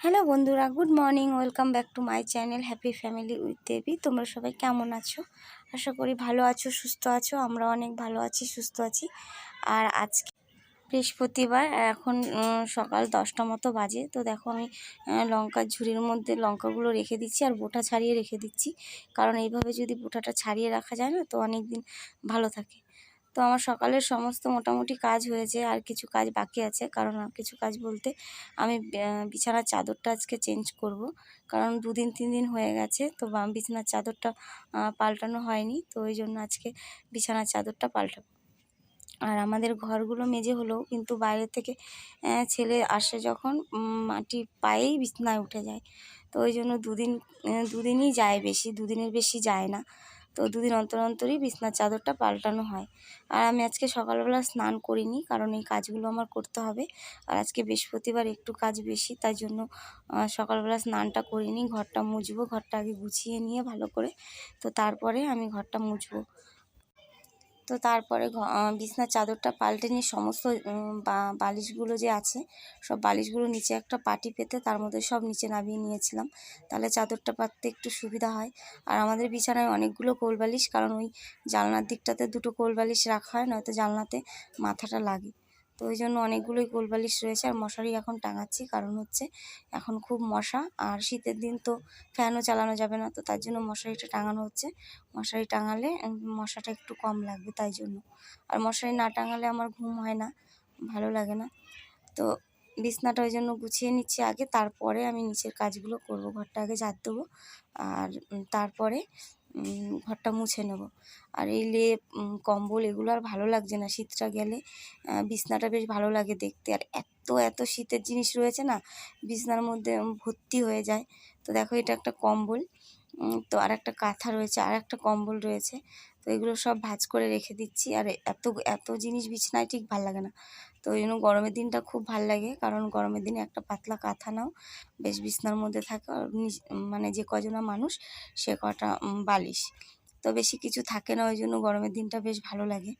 Hello বন্ধুরা, good morning, welcome back to my channel happy family with Debi. তোমরা সবাই কেমন আছো? আশা করি ভালো আছো, সুস্থ আছো, আমরা অনেক ভালো আছি, সুস্থ আছি। আর আজকে বৃহস্পতিবার, এখন সকাল দশটা মতো বাজে। তো দেখো আমি লঙ্কার ঝুড়ির মধ্যে লঙ্কাগুলো রেখে দিচ্ছি আর বোটা ছাড়িয়ে রেখে দিচ্ছি। কারণ এইভাবে যদি বোটাটা ছাড়িয়ে রাখা যায় না, তো অনেক দিন ভালো থাকে। তো আমার সকালের সমস্ত মোটামুটি কাজ হয়েছে, আর কিছু কাজ বাকি আছে। কারণ কিছু কাজ বলতে আমি বিছানার চাদরটা আজকে চেঞ্জ করব। কারণ দুদিন তিন দিন হয়ে গেছে, তো বিছানার চাদরটা পাল্টানো হয়নি, তো ওই জন্য আজকে বিছানার চাদরটা পাল্টাবো। আর আমাদের ঘরগুলো মেজে হলেও কিন্তু বাইরে থেকে ছেলে আসে যখন মাটি পায়েই বিছনায় উঠে যায়। তো ওই জন্য দুদিন দুদিনই যায় বেশি, দুদিনের বেশি যায় না। তো দুদিন অন্তর অন্তরই বিছনার চাদরটা পাল্টানো হয়। আর আমি আজকে সকালবেলা স্নান করিনি, কারণ এই কাজগুলো আমার করতে হবে। আর আজকে বৃহস্পতিবার একটু কাজ বেশি, তাই জন্য সকালবেলা স্নানটা করিনি। ঘরটা মুছবো, ঘরটা আগে গুছিয়ে নিয়ে ভালো করে, তো তারপরে আমি ঘরটা মুছবো। তো তারপরে বিছনার চাদরটা পাল্টে নিয়ে সমস্ত বালিশগুলো যে আছে, সব বালিশগুলো নিচে একটা পাটি পেতে তার মধ্যে সব নিচে নামিয়ে নিয়েছিলাম। তাহলে চাদরটা পাততে একটু সুবিধা হয়। আর আমাদের বিছানায় অনেকগুলো কোল বালিশ কারণ ওই জানলার দিকটাতে দুটো কোল বালিশ রাখা হয়, নয়তো জানলাতে মাথাটা লাগে। তো ওই জন্য অনেকগুলোই কোল বালিশ রয়েছে আর মশারি এখন টাঙাচ্ছি। কারণ হচ্ছে এখন খুব মশা আর শীতের দিন তো ফ্যানও চালানো যাবে না, তো তার জন্য মশারিটা টাঙানো হচ্ছে। মশারি টাঙালে মশাটা একটু কম লাগবে তাই জন্য। আর মশারি না টাঙালে আমার ঘুম হয় না, ভালো লাগে না। তো বিছনাটা ওই জন্য গুছিয়ে নিচ্ছি আগে, তারপরে আমি নিচের কাজগুলো করব, ঘরটা আগে ঝাড় দেবো। আর তারপরে ঘরটা মুছে নেব। আর এই লেপ কম্বল এগুলো আর ভালো লাগছে না শীতটা গেলে। বিছনাটা বেশ ভালো লাগে দেখতে। আর এত এত শীতের জিনিস রয়েছে না, বিছনার মধ্যে ভর্তি হয়ে যায়। তো দেখো এটা একটা কম্বল। তো আর একটা কাঁথা রয়েছে আর একটা কম্বল রয়েছে। তো এগুলো সব ভাঁজ করে রেখে দিচ্ছি। আর এত এত জিনিস বিছনায় ঠিক ভালো লাগে না। তো ওই জন্য গরমের দিনটা খুব ভালো লাগে। কারণ গরমের দিনে একটা পাতলা কাঁথা নাও, বেশ বিছনার মধ্যে থাকে মানে যে কজনা মানুষ, সে কটা বালিশ। তো বেশি কিছু থাকে না, ওই জন্য গরমের দিনটা বেশ ভালো লাগে।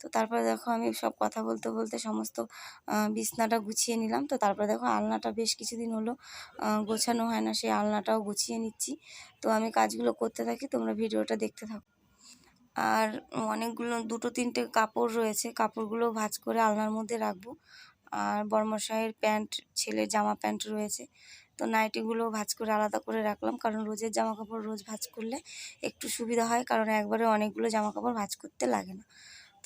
তো তারপরে দেখো, আমি সব কথা বলতে বলতে সমস্ত বিছনাটা গুছিয়ে নিলাম। তো তারপরে দেখো, আলনাটা বেশ কিছুদিন হলো গোছানো হয় না, সেই আলনাটাও গুছিয়ে নিচ্ছি। তো আমি কাজগুলো করতে থাকি, তোমরা ভিডিওটা দেখতে থাকো। আর অনেকগুলো, দুটো, তিনটে কাপড় রয়েছে। কাপড়গুলো ভাজ করে আলনার মধ্যে রাখব। আর বর্মশাহের প্যান্ট, ছেলের জামা প্যান্ট রয়েছে। তো নাইটিগুলো ভাজ করে আলাদা করে রাখলাম। কারণ রোজের জামা কাপড় রোজ ভাজ করলে একটু সুবিধা হয়। কারণ একবারে অনেকগুলো জামা কাপড় ভাজ করতে লাগে না।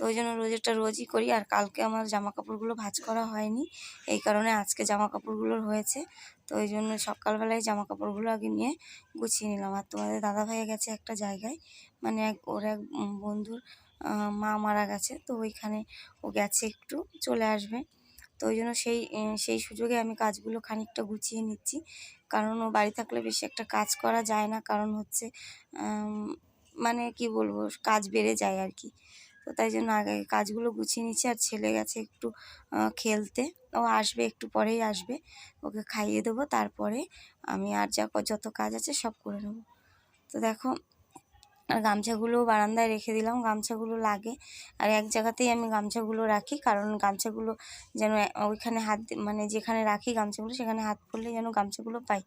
ওই জন্য রোজেরটা রোজই করি। আর কালকে আমার জামা কাপড়গুলো ভাজ করা হয়নি, এই কারণে আজকে জামা কাপড়গুলো হয়েছে তো ওই জন্য সকালবেলায় জামা কাপড়গুলো আগে নিয়ে গুছিয়ে নিলাম। আর তোমাদের দাদা ভাইয়া গেছে একটা জায়গায় মানে এক, ওর এক বন্ধুর মা মারা গেছে, তো ওইখানে ও গেছে একটু, চলে আসবে। তো ওই জন্য সেই সেই সুযোগে আমি কাজগুলো খানিকটা গুছিয়ে নিচ্ছি। কারণ ও বাড়ি থাকলে বেশি একটা কাজ করা যায় না, কারণ হচ্ছে মানে কি বলব, কাজ বেড়ে যায় আর কি। তো তাই জন্য আগে কাজগুলো গুছিয়ে নিচ্ছি আর ছেলে গেছে একটু খেলতে। ও আসবে, একটু পরেই আসবে। ওকে খাইয়ে দেবো, তারপরে আমি আর যা যত কাজ আছে সব করে নেব। তো দেখো, আর গামছাগুলো বারান্দায় রেখে দিলাম, গামছাগুলো লাগে। আর এক জায়গাতেই আমি গামছাগুলো রাখি, কারণ গামছাগুলো যেন ওইখানে হাত মানে যেখানে রাখি গামছাগুলো, সেখানে হাত পড়লে যেন গামছাগুলো পাই।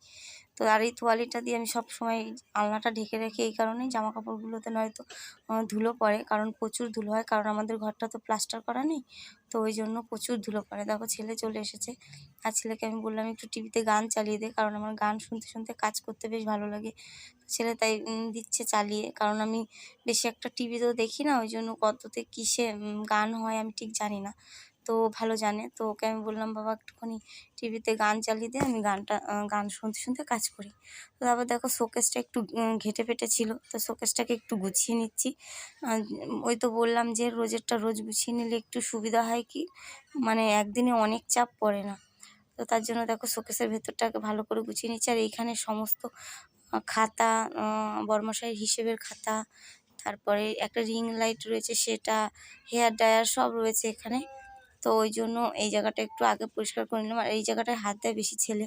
তো আর এই তোয়ালিটা দিয়ে আমি সব সময় আলনাটা ঢেকে রাখি এই কারণেই জামা কাপড়গুলোতে নয়তো ধুলো পড়ে। কারণ প্রচুর ধুলো হয়, কারণ আমাদের ঘরটা তো প্লাস্টার করা নেই। তো ওই জন্য প্রচুর ধুলো পড়ে। দেখো ছেলে চলে এসেছে। আর ছেলেকে আমি বললাম, একটু টিভিতে গান চালিয়ে দে, কারণ আমার গান শুনতে শুনতে কাজ করতে বেশ ভালো লাগে। ছেলে তাই দিচ্ছে চালিয়ে। কারণ আমি বেশি একটা টিভিতেও দেখি না, ওই জন্য কততে কিসে গান হয় আমি ঠিক জানি না। তো ভালো জানে। তো ওকে আমি বললাম, বাবা, একটুখানি টিভিতে গান চালিয়ে দিয়ে আমি গানটা গান শুনতে শুনতে কাজ করি। তো তারপর দেখো শোকেসটা একটু ঘেটে পেটে ছিল। তো শোকেসটাকে একটু গুছিয়ে নিচ্ছি। ওই তো বললাম যে রোজেরটা রোজ গুছিয়ে নিলে একটু সুবিধা হয় কি? মানে একদিনে অনেক চাপ পড়ে না। তো তার জন্য দেখো শোকেসের ভেতরটাকে ভালো করে গুছিয়ে নিচ্ছি। আর এইখানে সমস্ত খাতা বর্মশাইয়ের হিসেবের খাতা, তারপরে একটা রিং লাইট রয়েছে, সেটা, হেয়ার ড্রায়ার সব রয়েছে এখানে। তো ওই জন্য এই জায়গাটা একটু আগে পরিষ্কার করে নিলাম। আর এই জায়গাটায় হাত দেয় বেশি ছেলে,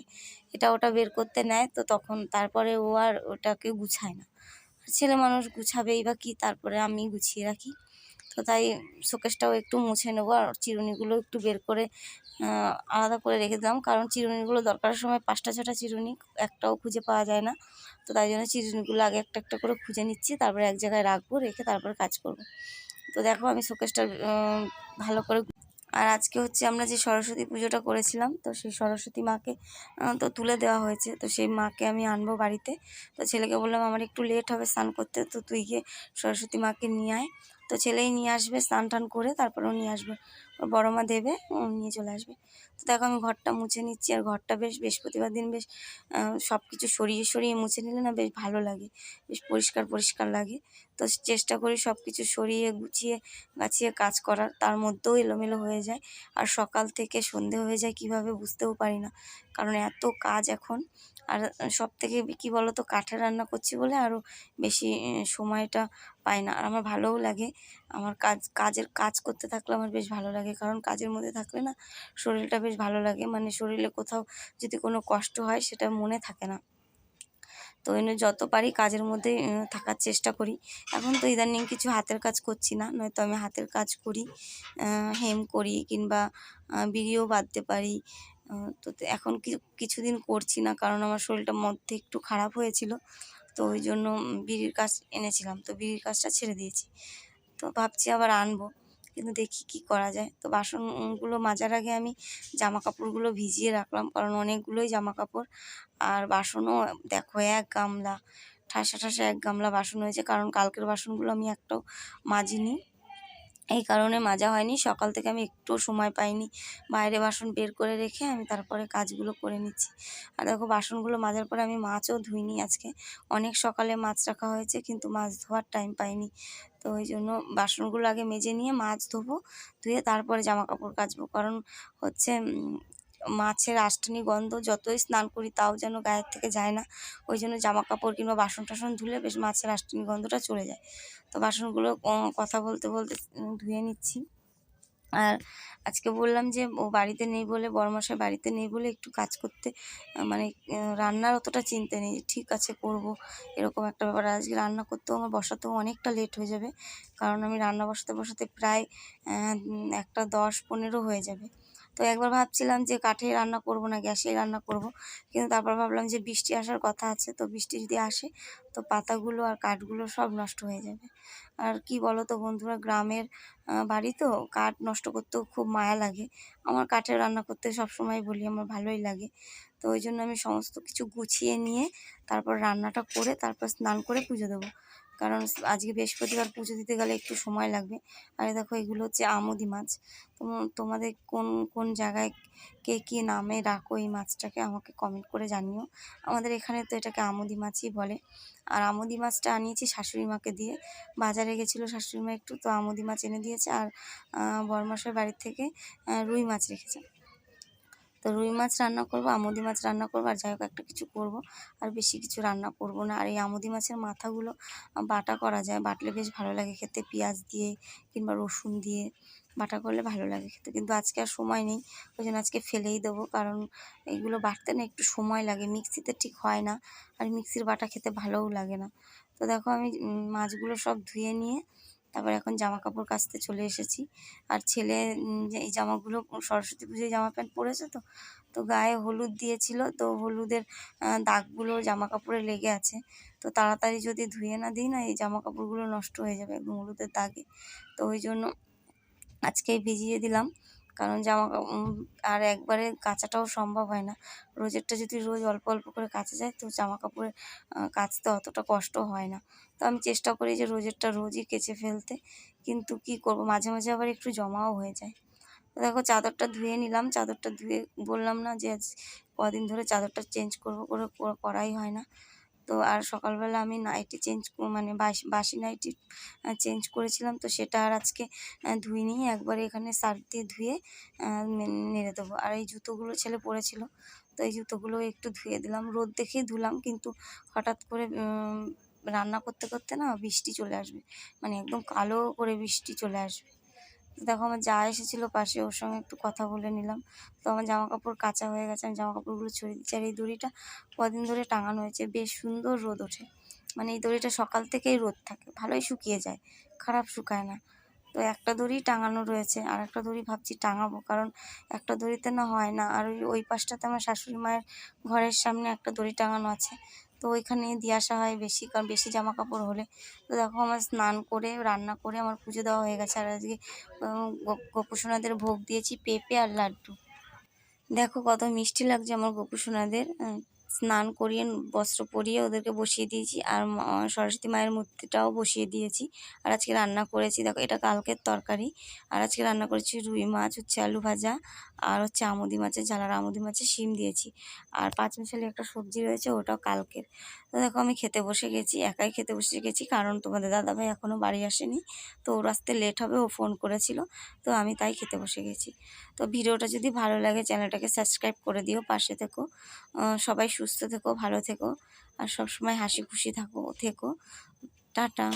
এটা ওটা বের করতে নেয়, তো তখন তারপরে ও আর ওটাকে গুছায় না। ছেলে মানুষ গুছাবেই বা কি, তারপরে আমি গুছিয়ে রাখি। তো তো তাই শোকেসটাও একটু মুছে নেব আর চিরুনিগুলো একটু বের করে আলাদা করে রেখে দিলাম। কারণ চিরুনিগুলো দরকারের সময় পাঁচটা ছটা চিরুনি একটাও খুঁজে পাওয়া যায় না। তো তাই জন্য চিরুনিগুলো আগে একটা একটা করে খুঁজে নিচ্ছি, তারপরে এক জায়গায় রাখব, রেখে তারপরে কাজ করব। তো দেখো আমি শোকেসটা ভালো করে আর আজকে হচ্ছে আমরা যে সরস্বতী পুজোটা করেছিলাম, তো সেই সরস্বতী মাকে তো তুলে দেওয়া হয়েছে। তো সেই মাকে আমি আনব বাড়িতে। তো ছেলেকে বললাম, আমার একটু লেট হবে স্নান করতে, তো তুই গিয়ে সরস্বতী মাকে নিয়ে আয়। তো ছেলেই নিয়ে আসবে স্নান টান করে তারপরেও নিয়ে আসবে। বড় মা দেবে নিয়ে চলে আসবে। তো দেখো আমি ঘরটা মুছে নিচ্ছি, আর ঘরটা বেশ বৃহস্পতিবার দিন বেশ সব কিছু সরিয়ে সরিয়ে মুছে নিলে না বেশ ভালো লাগে, বেশ পরিষ্কার পরিষ্কার লাগে। তো চেষ্টা করি সব কিছু সরিয়ে, গুছিয়ে, গাছিয়ে কাজ করার, তার মধ্যেও এলোমেলো হয়ে যায়। আর সকাল থেকে সন্ধে হয়ে যায় কীভাবে বুঝতেও পারি না, কারণ এত কাজ এখন। আর সব থেকে কী বলো তো কাঠে রান্না করছি বলে আরও বেশি সময়টা পাই না। আর আমার ভালোও লাগে, আমার কাজ, কাজের, কাজ করতে থাকলে আমার বেশ ভালো লাগে। কারণ কাজের মধ্যে থাকলে না শরীরটা বেশ ভালো লাগে। মানে শরীরে কোথাও যদি কোনো কষ্ট হয় সেটা মনে থাকে না। তো এনে যত পারি কাজের মধ্যে থাকার চেষ্টা করি। এখন তো ইদানিং কিছু হাতের কাজ করছি না, নয়তো আমি হাতের কাজ করি হেম করি কিংবা বিড়িও বাঁধতে পারি। তো এখন কিছুদিন করছি না, কারণ আমার শরীরটা মধ্যে একটু খারাপ হয়েছিল। তো ওই জন্য বিড়ির কাজ এনেছিলাম। তো বিড়ির কাজটা ছেড়ে দিয়েছি। তো ভাবছি আবার আনব। কিন্তু দেখি কি করা যায়। তো বাসনগুলো মাজার আগে আমি জামা কাপড়গুলো ভিজিয়ে রাখলাম, কারণ অনেকগুলোই জামা কাপড় আর বাসনও দেখো এক গামলা, ঠাসা ঠাসা এক গামলা বাসন হয়েছে, কারণ কালকের বাসনগুলো আমি একটাও মাজিনি। এই কারণে মাজা হয়নি। সকাল থেকে আমি একটুও সময় পাইনি। বাইরে বাসন বের করে রেখে আমি তারপরে কাজগুলো করে নিচ্ছি। আর দেখো, বাসনগুলো মাজার পরে আমি মাছও ধুইনি আজকে। অনেক সকালে মাছ রাখা হয়েছে, কিন্তু মাছ ধোয়ার টাইম পাইনি। তো ওই জন্য বাসনগুলো আগে মেজে নিয়ে মাছ ধোবো, ধুয়ে তারপরে জামা কাপড় কাচবো। কারণ হচ্ছে মাছের আষ্টানি গন্ধ যতই স্নান করি তাও যেন গায়ের থেকে যায় না। ওই জন্য জামা কাপড় কিংবা বাসন টাসন ধুলে বেশ মাছের আষ্টানি গন্ধটা চলে যায়। তো বাসনগুলো কথা বলতে বলতে ধুয়ে নিচ্ছি। আর আজকে বললাম যে, ও বাড়িতে নেই বলে বড়মশাই বাড়িতে নেই বলে একটু কাজ করতে মানে রান্নার অতটা চিন্তা নেই, ঠিক আছে করব, এরকম একটা ব্যাপার। আজকে রান্না করতেও আমার বসাতেও অনেকটা লেট হয়ে যাবে, কারণ আমি রান্না বসাতে বসাতে প্রায় একটা দশ পনেরো হয়ে যাবে। তো একবার ভাবছিলাম যে, কাঠে রান্না করব না গ্যাসে রান্না করব, কিন্তু তারপর ভাবলাম যে, বৃষ্টি আসার কথা আছে, তো বৃষ্টি যদি আসে, তো পাতাগুলো আর কাঠগুলো সব নষ্ট হয়ে যাবে। আর কি বলো তো বন্ধুরা, গ্রামের বাড়ি তো কাঠ নষ্ট করতেও খুব মায়া লাগে। আমার কাঠে রান্না করতে সব সময় বলি আমার ভালোই লাগে। তো ওই জন্য আমি সমস্ত কিছু গুছিয়ে নিয়ে তারপর রান্নাটা করে তারপর স্নান করে পুজো দেবো। কারণ আজকে বৃহস্পতিবার পুজো দিতে গেলে একটু সময় লাগবে। আর দেখো এগুলো হচ্ছে আমুদি মাছ। তোম- তোমাদের কোন কোন জায়গায় কে কী নামে ডাকো এই মাছটাকে আমাকে কমেন্ট করে জানিও। আমাদের এখানে তো এটাকে আমুদি মাছই বলে। আর আমুদি মাছটা আনিয়েছি শাশুড়ি মাকে দিয়ে। বাজারে গেছিল শাশুড়ি মা একটু তো আমুদি মাছ এনে দিয়েছে আর আহ, বড়মাসের বাড়ির থেকে রুই মাছ রেখেছে। তো রুই মাছ রান্না করব আমুদি মাছ রান্না করব আর যাই হোক একটা কিছু করব। আর বেশি কিছু রান্না করব না। আর এই আমুদি মাছের মাথাগুলো বাটা করা যায়। বাটলে বেশ ভালো লাগে খেতে। পেঁয়াজ দিয়ে কিংবা রসুন দিয়ে। বাটা করলে ভালো লাগে খেতে। কিন্তু আজকে আর সময় নেই, ওই জন্য আজকে ফেলেই দেবো। কারণ এইগুলো বাটতে না একটু সময় লাগে, মিক্সিতে ঠিক হয় না। আর মিক্সির বাটা খেতে ভালোও লাগে না। তো দেখো আমি মাছগুলো সব ধুয়ে নিয়ে তারপর এখন জামা কাপড় কাচতে চলে এসেছি। আর ছেলে এই জামাগুলো, সরস্বতী পুজোয় জামা প্যান্ট পরেছে তো তো গায়ে হলুদ দিয়েছিল। তো হলুদের দাগগুলো জামা কাপড়ে লেগে আছে। তো তাড়াতাড়ি যদি ধুয়ে না দিই না, এই জামা কাপড়গুলো নষ্ট হয়ে যাবে একদম হলুদের দাগে। তো ওই জন্য আজকেই ভিজিয়ে দিলাম। কারণ জামা আর একবারে কাচাটাও সম্ভব হয় না। রোজেরটা যদি রোজ অল্প অল্প করে কাচা যায়, তো জামা কাপড়ে কাচতে অতটা কষ্ট হয় না। তো আমি চেষ্টা করি যে রোজেরটা রোজই কেচে ফেলতে। কিন্তু কি করব? মাঝে মাঝে আবার একটু জমাও হয়ে যায়। দেখো, চাদরটা ধুয়ে নিলাম। চাদরটা ধুয়ে বললাম না যে আজ কদিন ধরে চাদরটা চেঞ্জ করব করে, করাই হয় না। তো আর সকালবেলা আমি নাইটি চেঞ্জ মানে বাসি বাসি নাইটি চেঞ্জ করেছিলাম। তো সেটা আর আজকে আহ, ধুইনি। একবারে এখানে সার্ফ দিয়ে ধুয়ে নেড়ে দেবো। আর এই জুতোগুলো ছেলে পরেছিল তো এই জুতোগুলো একটু ধুয়ে দিলাম। রোদ দেখেই ধুলাম কিন্তু হঠাৎ করে রান্না করতে করতে না বৃষ্টি চলে আসবে। মানে একদম কালো করে বৃষ্টি চলে আসবে। দেখো আমার যা এসেছিল পাশে, ওর সঙ্গে একটু কথা বলে নিলাম। তো আমার জামা কাপড় কাঁচা হয়ে গেছে, আমি জামা কাপড়গুলো ছড়িয়ে দিচ্ছি। আর এই দড়িটা কদিন ধরে টাঙানো হয়েছে, বেশ সুন্দর রোদ ওঠে। মানে এই দড়িটা সকাল থেকেই রোদ থাকে, ভালোই শুকিয়ে যায়, খারাপ শুকায় না। তো একটা দড়ি টাঙানো রয়েছে, আর একটা দড়ি ভাবছি টাঙাবো, কারণ একটা দড়িতে না হয় না। আর ওই ওই পাশটাতে আমার শাশুড়ি মায়ের ঘরের সামনে একটা দড়ি টাঙানো আছে। তো ওইখানে দিয়ে আসা হয় বেশি, কারণ বেশি জামা কাপড় হলে। তো দেখো আমার স্নান করে, রান্না করে আমার পুজো দেওয়া হয়ে গেছে। আর আজকে গোপুসোনাদের ভোগ দিয়েছি পেঁপে আর লাড্ডু। দেখো কত মিষ্টি লাগছে আমার গোপুসোনাদের। স্নান করিয়ে, বস্ত্র পরিয়ে ওদেরকে বসিয়ে দিয়েছি। আর সরস্বতী মায়ের মূর্তিটাও বসিয়ে দিয়েছি। আর আজকে রান্না করেছি, দেখো এটা কালকের তরকারি। আর আজকে রান্না করেছি রুই মাছ, হচ্ছে আলু ভাজা, আর হচ্ছে আমুদি মাছের ঝালার আমুদি মাছের শিম দিয়েছি। আর পাঁচ মিশালি একটা সবজি রয়েছে, ওটাও কালকের। তো দেখো আমি খেতে বসে গেছি, একাই খেতে বসে গেছি, কারণ তোমাদের দাদাভাই এখনও বাড়ি আসেনি। তো ওর আসতে লেট হবে, ও ফোন করেছিল, তো আমি তাই খেতে বসে গেছি। তো ভিডিওটা যদি ভালো লাগে, চ্যানেলটাকে সাবস্ক্রাইব করে দিও, পাশে থেকো। সবাই সুস্থ থেকো ভালো থেকো। আর সবসময় হাসি খুশি থাকো থেকো। টাটা।